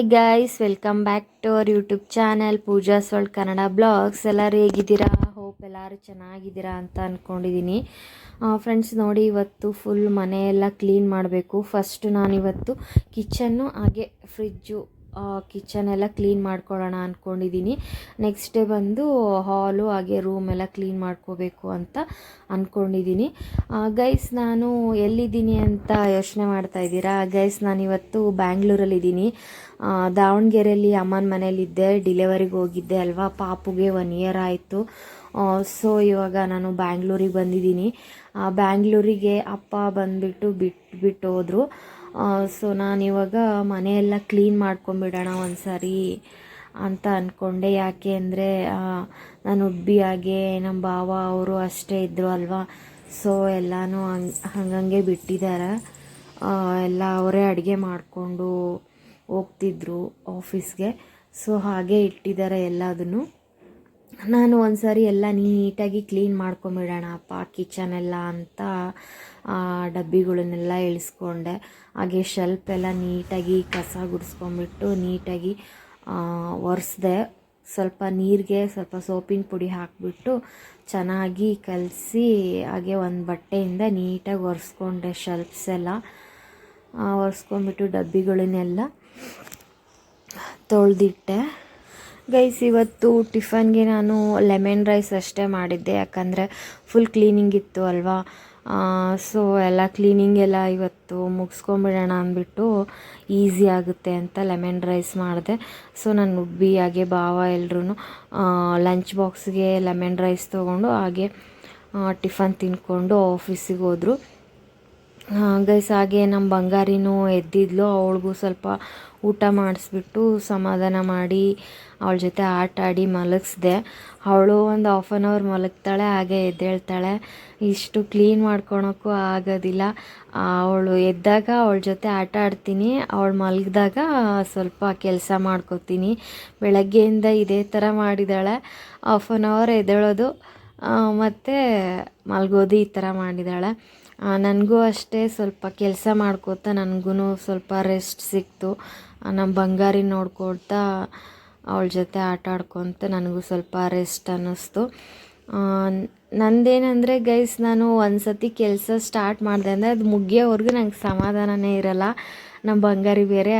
Hi guys welcome back to our YouTube channel Pooja world Kannada blogs ಎಲ್ಲರೂ ಹೇಗಿದ್ದೀರಾ? Hope ಎಲ್ಲರೂ ಚೆನ್ನಾಗಿದ್ದೀರಾ ಅಂತ ಅಂದ್ಕೊಂಡಿದ್ದೀನಿ ಫ್ರೆಂಡ್ಸ್ ನೋಡಿ, ಇವತ್ತು ಫುಲ್ ಮನೆಯೆಲ್ಲ ಕ್ಲೀನ್ ಮಾಡಬೇಕು. ಫಸ್ಟ್ ನಾನಿವತ್ತು ಕಿಚನ್ನು ಹಾಗೆ ಫ್ರಿಜ್ಜು ಕಿಚನ್ ಎಲ್ಲ ಕ್ಲೀನ್ ಮಾಡ್ಕೊಳ್ಳೋಣ ಅಂದ್ಕೊಂಡಿದ್ದೀನಿ ನೆಕ್ಸ್ಟ್ ಡೇ ಬಂದು ಹಾಲು ಹಾಗೆ ರೂಮ್ ಎಲ್ಲ ಕ್ಲೀನ್ ಮಾಡ್ಕೋಬೇಕು ಅಂತ ಅಂದ್ಕೊಂಡಿದ್ದೀನಿ ಗೈಸ್ ನಾನು ಎಲ್ಲಿದ್ದೀನಿ ಅಂತ ಯೋಚನೆ ಮಾಡ್ತಾ ಇದ್ದೀರಾ? ಗೈಸ್ ನಾನಿವತ್ತು ಬ್ಯಾಂಗ್ಳೂರಲ್ಲಿದ್ದೀನಿ ದಾವಣಗೆರೆಯಲ್ಲಿ ಅಮ್ಮನ ಮನೇಲಿದ್ದೆ ಡಿಲೆವರಿಗೆ ಹೋಗಿದ್ದೆ ಅಲ್ವಾ? ಪಾಪುಗೆ ಒನ್ ಇಯರ್ ಆಯಿತು. ಸೊ ಇವಾಗ ನಾನು ಬ್ಯಾಂಗ್ಳೂರಿಗೆ ಬಂದಿದ್ದೀನಿ ಬ್ಯಾಂಗ್ಳೂರಿಗೆ ಅಪ್ಪ ಬಂದುಬಿಟ್ಟು ಬಿಟ್ಟು ಹೋದರು. ಸೊ ನಾನಿವಾಗ ಮನೆಯೆಲ್ಲ ಕ್ಲೀನ್ ಮಾಡ್ಕೊಂಬಿಡೋಣ ಒಂದು ಸಾರಿ ಅಂತ ಅಂದ್ಕೊಂಡೆ ಯಾಕೆ ಅಂದರೆ ನಾನು ಉಬ್ಬಿಯಾಗೆ ನಮ್ಮ ಭಾವ ಅವರು ಅಷ್ಟೇ ಇದ್ದರು ಅಲ್ವಾ? ಸೊ ಎಲ್ಲನೂ ಹಂಗೆ, ಹಂಗಂಗೆ ಬಿಟ್ಟಿದ್ದಾರೆ ಎಲ್ಲ ಅವರೇ ಅಡುಗೆ ಮಾಡಿಕೊಂಡು ಹೋಗ್ತಿದ್ರು ಆಫೀಸ್ಗೆ ಸೊ ಹಾಗೆ ಇಟ್ಟಿದ್ದಾರೆ ಎಲ್ಲದನ್ನು. ನಾನು ಒಂದ್ಸರಿ ಸಾರಿ ಎಲ್ಲ ನೀಟಾಗಿ ಕ್ಲೀನ್ ಮಾಡ್ಕೊಂಬಿಡೋಣ ಅಪ್ಪ ಕಿಚನ್ ಎಲ್ಲ ಅಂತ ಡಬ್ಬಿಗಳನ್ನೆಲ್ಲ ಇಳಿಸ್ಕೊಂಡೆ. ಹಾಗೆ ಶೆಲ್ಫ್ ಎಲ್ಲ ನೀಟಾಗಿ ಕಸ ಗುಡಿಸ್ಕೊಂಬಿಟ್ಟು ನೀಟಾಗಿ ಒರೆಸ್ದೆ. ಸ್ವಲ್ಪ ನೀರಿಗೆ ಸ್ವಲ್ಪ ಸೋಪಿನ ಪುಡಿ ಹಾಕಿಬಿಟ್ಟು ಚೆನ್ನಾಗಿ ಕಲಸಿ, ಹಾಗೆ ಒಂದು ಬಟ್ಟೆಯಿಂದ ನೀಟಾಗಿ ಒರೆಸ್ಕೊಂಡೆ ಶೆಲ್ಫ್ಸ್ ಎಲ್ಲ. ಒರೆಸ್ಕೊಂಬಿಟ್ಟು ಡಬ್ಬಿಗಳನ್ನೆಲ್ಲ ತೊಳೆದಿಟ್ಟೆ. ಗೈಸ್, ಇವತ್ತು ಟಿಫನ್ಗೆ ನಾನು ಲೆಮನ್ ರೈಸ್ ಅಷ್ಟೇ ಮಾಡಿದ್ದೆ, ಯಾಕಂದರೆ ಫುಲ್ ಕ್ಲೀನಿಂಗ್ ಇತ್ತು ಅಲ್ವಾ? ಸೊ ಎಲ್ಲ ಕ್ಲೀನಿಂಗ್ ಎಲ್ಲ ಇವತ್ತು ಮುಗಿಸ್ಕೊಂಬಿಡೋಣ ಅಂದ್ಬಿಟ್ಟು ಈಸಿ ಆಗುತ್ತೆ ಅಂತ ಲೆಮನ್ ರೈಸ್ ಮಾಡಿದೆ. ಸೊ ನಾನು ಉಬ್ಬಿ, ಹಾಗೆ ಭಾವ ಎಲ್ಲರೂ ಲಂಚ್ ಬಾಕ್ಸ್ಗೆ ಲೆಮನ್ ರೈಸ್ ತೊಗೊಂಡು ಹಾಗೆ ಟಿಫನ್ ತಿನ್ಕೊಂಡು ಆಫೀಸಿಗೆ ಹೋದರು. ಗೈಸ್ ಹಾಗೆ ನಮ್ಮ ಬಂಗಾರಿನೂ ಎದ್ದಿದ್ಲು. ಅವಳಿಗೂ ಸ್ವಲ್ಪ ಊಟ ಮಾಡಿಸ್ಬಿಟ್ಟು ಸಮಾಧಾನ ಮಾಡಿ ಅವಳ ಜೊತೆ ಆಟ ಆಡಿ ಮಲಗಿಸ್ದೆ. ಅವಳು ಒಂದು ಹಾಫ್ ಆನ್ ಅವರ್ ಮಲಗ್ತಾಳೆ, ಹಾಗೆ ಎದ್ದೇಳ್ತಾಳೆ. ಇಷ್ಟು ಕ್ಲೀನ್ ಮಾಡ್ಕೊಳಕ್ಕೂ ಆಗೋದಿಲ್ಲ. ಅವಳು ಎದ್ದಾಗ ಅವಳ ಜೊತೆ ಆಟ ಆಡ್ತೀನಿ. ಅವಳು ಮಲಗಿದಾಗ ಸ್ವಲ್ಪ ಕೆಲಸ ಮಾಡ್ಕೋತೀನಿ. ಬೆಳಗ್ಗೆಯಿಂದ ಇದೇ ಥರ ಮಾಡಿದಾಳೆ. ಹಾಫ್ ಆನ್ ಅವರ್ ಎದ್ದೇಳೋದು. ಮತ್ತು ಮಲಗೋದು ಈ ಥರ ಮಾಡಿದ್ದಾಳೆ ನನಗೂ ಅಷ್ಟೇ ಸ್ವಲ್ಪ ಕೆಲಸ ಮಾಡ್ಕೋತಾ ನನಗೂ ಸ್ವಲ್ಪ ರೆಸ್ಟ್ ಸಿಕ್ತು. ನಮ್ಮ ಬಂಗಾರಿ ನೋಡ್ಕೊಳ್ತಾ ಅವಳ ಜೊತೆ ಆಟ ಆಡ್ಕೊತ ನನಗೂ ಸ್ವಲ್ಪ ರೆಸ್ಟ್ ಅನ್ನಿಸ್ತು. ನಂದೇನಂದರೆ ಗೈಸ್ ನಾನು ಒಂದು ಸತಿ ಕೆಲಸ ಸ್ಟಾರ್ಟ್ ಮಾಡಿದೆ ಅಂದರೆ ಅದು ಮುಗಿಯೋವರೆಗೂ ನಂಗೆ ಸಮಾಧಾನನೇ ಇರಲ್ಲ. ನಮ್ಮ ಬಂಗಾರಿ ಬೇರೆ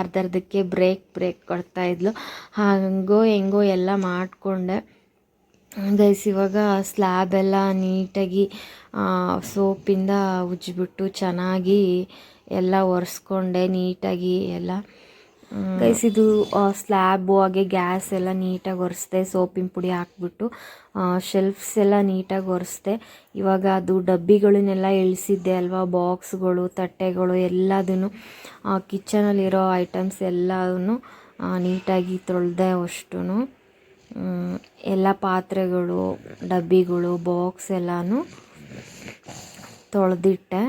ಅರ್ಧರ್ಧಕ್ಕೆ ಬ್ರೇಕ್ ಬ್ರೇಕ್ ಕೊಡ್ತಾಯಿದ್ಲು ಹಾಗೋ ಹೆಂಗೋ ಎಲ್ಲ ಮಾಡಿಕೊಂಡೆ. ಗೈಸ್, ಇವಾಗ ಸ್ಲ್ಯಾಬ್ ಎಲ್ಲ ನೀಟಾಗಿ ಸೋಪಿಂದ ಉಜ್ಜಿಬಿಟ್ಟು ಚೆನ್ನಾಗಿ ಎಲ್ಲ ಒರೆಸ್ಕೊಂಡೆ ನೀಟಾಗಿ ಎಲ್ಲ. ಗೈಸ್, ಇದು ಸ್ಲ್ಯಾಬು ಹಾಗೆ ಗ್ಯಾಸ್ ಎಲ್ಲ ನೀಟಾಗಿ ಒರೆಸ್ದೆ, ಸೋಪಿನ ಪುಡಿ ಹಾಕ್ಬಿಟ್ಟು ಶೆಲ್ಫ್ಸ್ ಎಲ್ಲ ನೀಟಾಗಿ ಒರೆಸ್ದೆ. ಇವಾಗ ಅದು ಡಬ್ಬಿಗಳನ್ನೆಲ್ಲ ಇಳಿಸಿದ್ದೆ ಅಲ್ವಾ ಬಾಕ್ಸ್ಗಳು ತಟ್ಟೆಗಳು ಎಲ್ಲದೂ ಕಿಚನಲ್ಲಿರೋ ಐಟಮ್ಸ್ ಎಲ್ಲವೂ ನೀಟಾಗಿ ತೊಳೆದೆ ಅಷ್ಟು ಎಲ್ಲ ಪಾತ್ರೆಗಳು, ಡಬ್ಬಿಗಳು ಬಾಕ್ಸ್ ಎಲ್ಲನೂ ತೊಳೆದಿಟ್ಟೆ.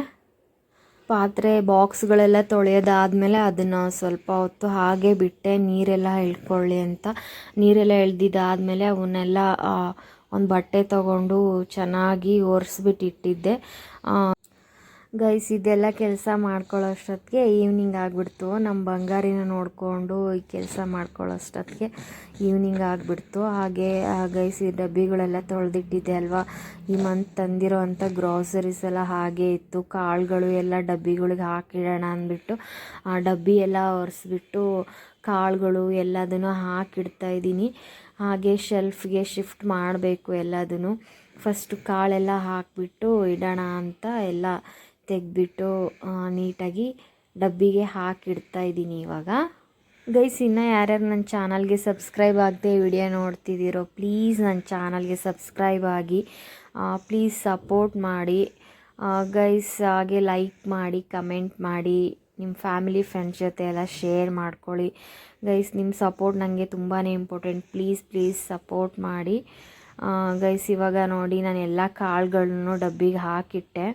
ಪಾತ್ರೆ ಬಾಕ್ಸ್ಗಳೆಲ್ಲ ತೊಳೆಯೋದಾದಮೇಲೆ ಅದನ್ನು ಸ್ವಲ್ಪ ಹೊತ್ತು ಹಾಗೆ ಬಿಟ್ಟೆ. ನೀರೆಲ್ಲ ಎಳ್ಕೊಳ್ಳಿ ಅಂತ. ನೀರೆಲ್ಲ ಎಳ್ದಿದ್ದಾದಮೇಲೆ ಅವನ್ನೆಲ್ಲ ಒಂದು ಬಟ್ಟೆ ತಗೊಂಡು ಚೆನ್ನಾಗಿ ಒರೆಸ್ಬಿಟ್ಟು ಇಟ್ಟಿದ್ದೆ ಗೈಸ್, ಇದೆಲ್ಲ ಕೆಲಸ ಮಾಡ್ಕೊಳ್ಳೋಷ್ಟೊತ್ತಿಗೆ ಈವ್ನಿಂಗ್ ಆಗಿಬಿಡ್ತು. ನಮ್ಮ ಬಂಗಾರಿನ ನೋಡಿಕೊಂಡು ಈ ಕೆಲಸ ಮಾಡ್ಕೊಳ್ಳೋಷ್ಟೊತ್ತಿಗೆ ಈವ್ನಿಂಗ್ ಆಗಿಬಿಡ್ತು. ಹಾಗೆ ಗೈಸ್, ಈ ಡಬ್ಬಿಗಳೆಲ್ಲ ತೊಳೆದಿಟ್ಟಿದ್ದೆ ಅಲ್ವಾ? ಈ ಮಂತ್ ತಂದಿರೋ ಅಂಥ ಗ್ರಾಸರೀಸ್ ಎಲ್ಲ ಹಾಗೆ ಇತ್ತು. ಕಾಳುಗಳು ಎಲ್ಲ ಡಬ್ಬಿಗಳಿಗೆ ಹಾಕಿಡೋಣ ಅಂದ್ಬಿಟ್ಟು, ಆ ಡಬ್ಬಿ ಎಲ್ಲ ಒರೆಸ್ಬಿಟ್ಟು ಕಾಳುಗಳು ಎಲ್ಲದನ್ನು ಹಾಕಿಡ್ತಾ ಇದ್ದೀನಿ. ಹಾಗೆ ಶೆಲ್ಫ್ಗೆ ಶಿಫ್ಟ್ ಮಾಡಬೇಕು ಎಲ್ಲದನ್ನು. ಫಸ್ಟು ಕಾಳೆಲ್ಲ ಹಾಕಿಬಿಟ್ಟು ಇಡೋಣ ಅಂತ ಎಲ್ಲ ತೆಗೆದ್ಬಿಟ್ಟು ನೀಟಾಗಿ ಡಬ್ಬಿಗೆ ಹಾಕಿಡ್ತಾ ಇದ್ದೀನಿ ಇವಾಗ. ಗೈಸ್, ಇನ್ನು ಯಾರ್ಯಾರು ನನ್ನ ಚಾನಲ್ಗೆ ಸಬ್ಸ್ಕ್ರೈಬ್ ಆಗದೆ ವಿಡಿಯೋ ನೋಡ್ತಿದ್ದೀರೋ ಪ್ಲೀಸ್ ನನ್ನ ಚಾನಲ್ಗೆ ಸಬ್ಸ್ಕ್ರೈಬ್ ಆಗಿ ಪ್ಲೀಸ್ ಸಪೋರ್ಟ್ ಮಾಡಿ. ಗೈಸ್, ಹಾಗೆ ಲೈಕ್ ಮಾಡಿ, ಕಮೆಂಟ್ ಮಾಡಿ ನಿಮ್ಮ ಫ್ಯಾಮಿಲಿ, ಫ್ರೆಂಡ್ಸ್ ಜೊತೆ ಎಲ್ಲ ಶೇರ್ ಮಾಡ್ಕೊಳ್ಳಿ. ಗೈಸ್ ನಿಮ್ಮ ಸಪೋರ್ಟ್ ನನಗೆ ತುಂಬಾ ಇಂಪಾರ್ಟೆಂಟ್. ಪ್ಲೀಸ್ ಪ್ಲೀಸ್ ಸಪೋರ್ಟ್ ಮಾಡಿ. ಗೈಸ್, ಇವಾಗ ನೋಡಿ ನಾನು ಎಲ್ಲ ಕಾಳುಗಳನ್ನು ಡಬ್ಬಿಗೆ ಹಾಕಿಟ್ಟೆ.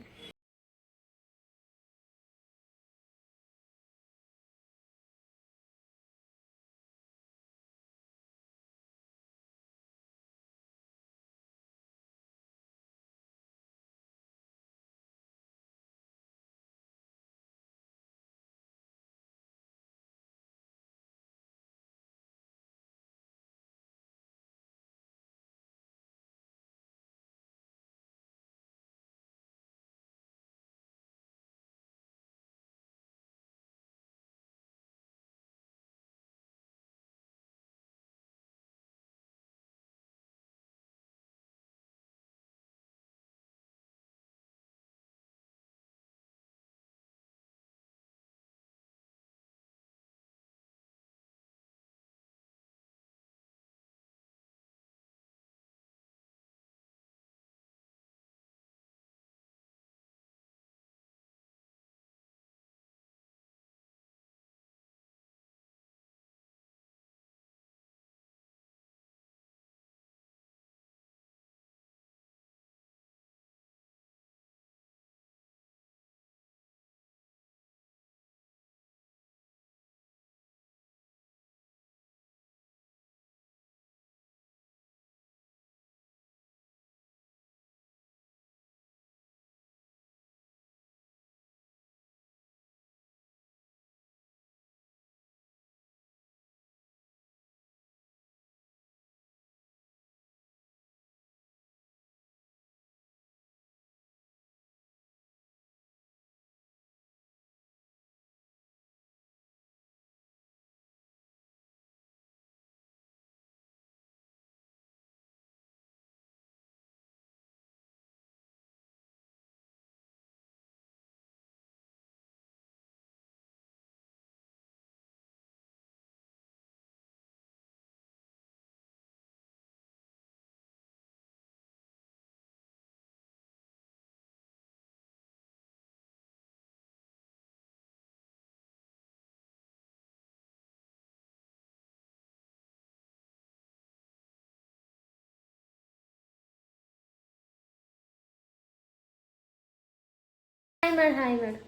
ಹಾಯ್ ಮಾಡು ಹಾಯ್ ಮಾಡು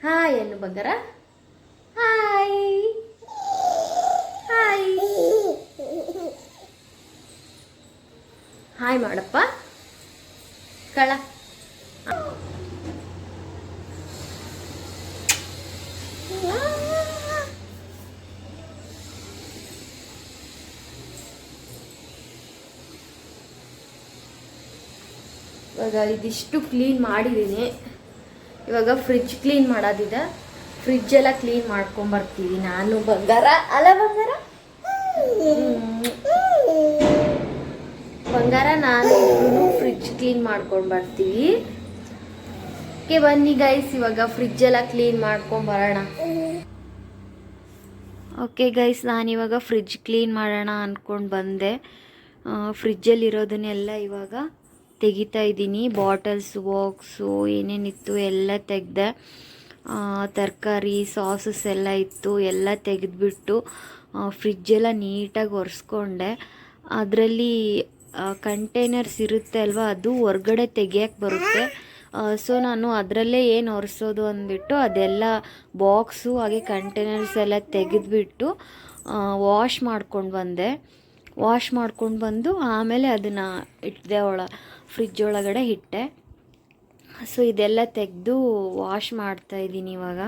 ಹಾಯ್ ಅನ್ನು ಬಂಗಾರ ಹಾಯ್ ಹಾಯ್ ಹಾಯ್ ಮಾಡಪ್ಪ ಕಳ ಇವಾಗ ಇದಿಷ್ಟು ಕ್ಲೀನ್ ಮಾಡಿದ್ದೀನಿ ಇವಾಗ ಫ್ರಿಜ್ ಕ್ಲೀನ್ ಮಾಡೋದಿದೆ. ಫ್ರಿಜ್ ಎಲ್ಲ ಕ್ಲೀನ್ ಮಾಡ್ಕೊಂಬರ್ತೀವಿ ನಾನು. ಬಂಗಾರ? ಅಲ್ಲ ಬಂಗಾರ? ಬಂಗಾರ ನಾನು ಫ್ರಿಜ್ ಕ್ಲೀನ್ ಮಾಡ್ಕೊಂಡು ಬರ್ತೀವಿ ಓಕೆ, ಬನ್ನಿ ಗೈಸ್ ಇವಾಗ ಫ್ರಿಜ್ ಎಲ್ಲ ಕ್ಲೀನ್ ಮಾಡ್ಕೊಂಡು ಬರೋಣ ಓಕೆ ಗೈಸ್ ನಾನಿವಾಗ ಫ್ರಿಜ್ ಕ್ಲೀನ್ ಮಾಡೋಣ ಅಂದ್ಕೊಂಡು ಬಂದೆ. ಫ್ರಿಜ್ಜಲ್ಲಿರೋದನ್ನೆಲ್ಲ ಇವಾಗ ತೆಗಿತಾ ಇದ್ದೀನಿ. ಬಾಟಲ್ಸ್ ಬಾಕ್ಸು ಏನೇನಿತ್ತು ಎಲ್ಲ ತೆಗೆದೆ. ತರಕಾರಿ ಸಾಸಸ್ ಎಲ್ಲ ಇತ್ತು, ಎಲ್ಲ ತೆಗೆದ್ಬಿಟ್ಟು ಫ್ರಿಜ್ಜೆಲ್ಲ ನೀಟಾಗಿ ಒರೆಸ್ಕೊಂಡೆ. ಅದರಲ್ಲಿ ಕಂಟೈನರ್ಸ್ ಇರುತ್ತೆ ಅಲ್ವಾ, ಅದು ಹೊರ್ಗಡೆ ತೆಗಿಯಕ್ಕೆ ಬರುತ್ತೆ. ಸೊ ನಾನು ಅದರಲ್ಲೇ ಏನು ಒರೆಸೋದು ಅಂದ್ಬಿಟ್ಟು, ಅದೆಲ್ಲ ಬಾಕ್ಸು ಹಾಗೆ ಕಂಟೈನರ್ಸ್ ಎಲ್ಲ ತೆಗೆದ್ಬಿಟ್ಟು ವಾಶ್ ಮಾಡ್ಕೊಂಡು ಬಂದೆ. ವಾಶ್ ಮಾಡ್ಕೊಂಡು ಬಂದು ಆಮೇಲೆ ಅದನ್ನು ಇಟ್ಟಿದೆ ಒಳ ಫ್ರಿಜ್ ಒಳಗಡೆ ಇಟ್ಟೆ. ಸೊ ಇದೆಲ್ಲ ತೆಗೆದು ವಾಶ್ ಮಾಡ್ತಾ ಇದ್ದೀನಿ ಇವಾಗ.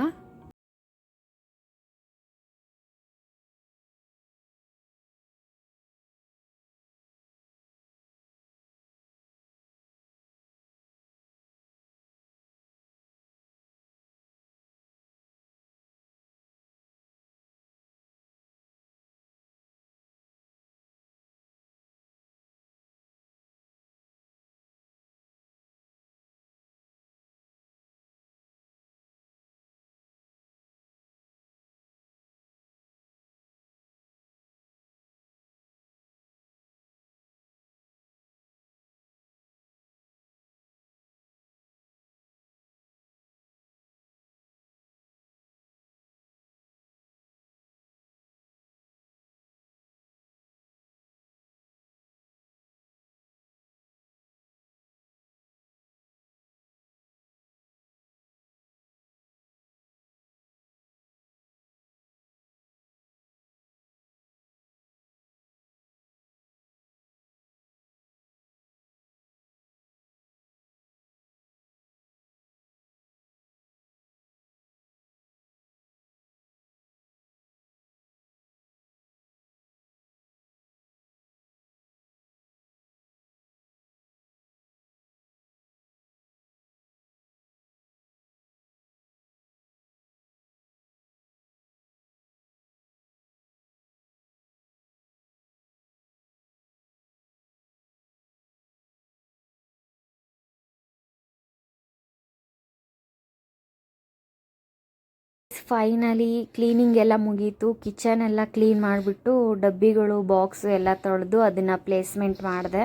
ಫೈನಲಿ ಕ್ಲೀನಿಂಗ್ ಎಲ್ಲ ಮುಗೀತು. ಕಿಚನ್ ಎಲ್ಲ ಕ್ಲೀನ್ ಮಾಡಿಬಿಟ್ಟು ಡಬ್ಬಿಗಳು ಬಾಕ್ಸು ಎಲ್ಲ ತೊಳೆದು ಅದನ್ನು ಪ್ಲೇಸ್ಮೆಂಟ್ ಮಾಡಿದೆ.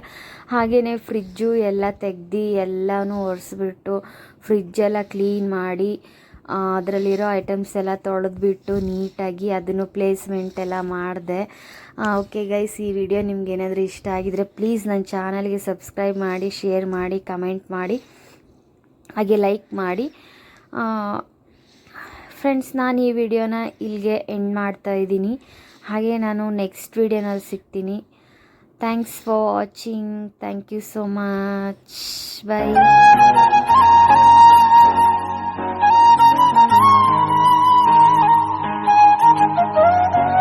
ಹಾಗೆಯೇ ಫ್ರಿಜ್ಜು ಎಲ್ಲ ತೆಗ್ದು ಎಲ್ಲನೂ ಒರೆಸ್ಬಿಟ್ಟು ಫ್ರಿಜ್ಜೆಲ್ಲ ಕ್ಲೀನ್ ಮಾಡಿ ಅದರಲ್ಲಿರೋ ಐಟಮ್ಸ್ ಎಲ್ಲ ತೊಳೆದ್ಬಿಟ್ಟು ನೀಟಾಗಿ ಅದನ್ನು ಪ್ಲೇಸ್ಮೆಂಟ್ ಎಲ್ಲ ಮಾಡಿದೆ. ಓಕೆ ಗೈಸ್ ಈ ವಿಡಿಯೋ ನಿಮ್ಗೆ ಏನಾದರೂ ಇಷ್ಟ ಆಗಿದರೆ ಪ್ಲೀಸ್ ನನ್ನ ಚಾನಲ್ಗೆ ಸಬ್ಸ್ಕ್ರೈಬ್ ಮಾಡಿ ಶೇರ್ ಮಾಡಿ ಕಮೆಂಟ್ ಮಾಡಿ, ಹಾಗೆ ಲೈಕ್ ಮಾಡಿ. ಫ್ರೆಂಡ್ಸ್ ನಾನು ಈ ವಿಡಿಯೋನ ಇಲ್ಲಿಗೆ ಎಂಡ್ ಮಾಡ್ತಾ ಇದ್ದೀನಿ. ಹಾಗೆ ನಾನು ನೆಕ್ಸ್ಟ್ ವಿಡಿಯೋನಲ್ಲಿ ಸಿಗ್ತೀನಿ. Thanks for watching thank you so much bye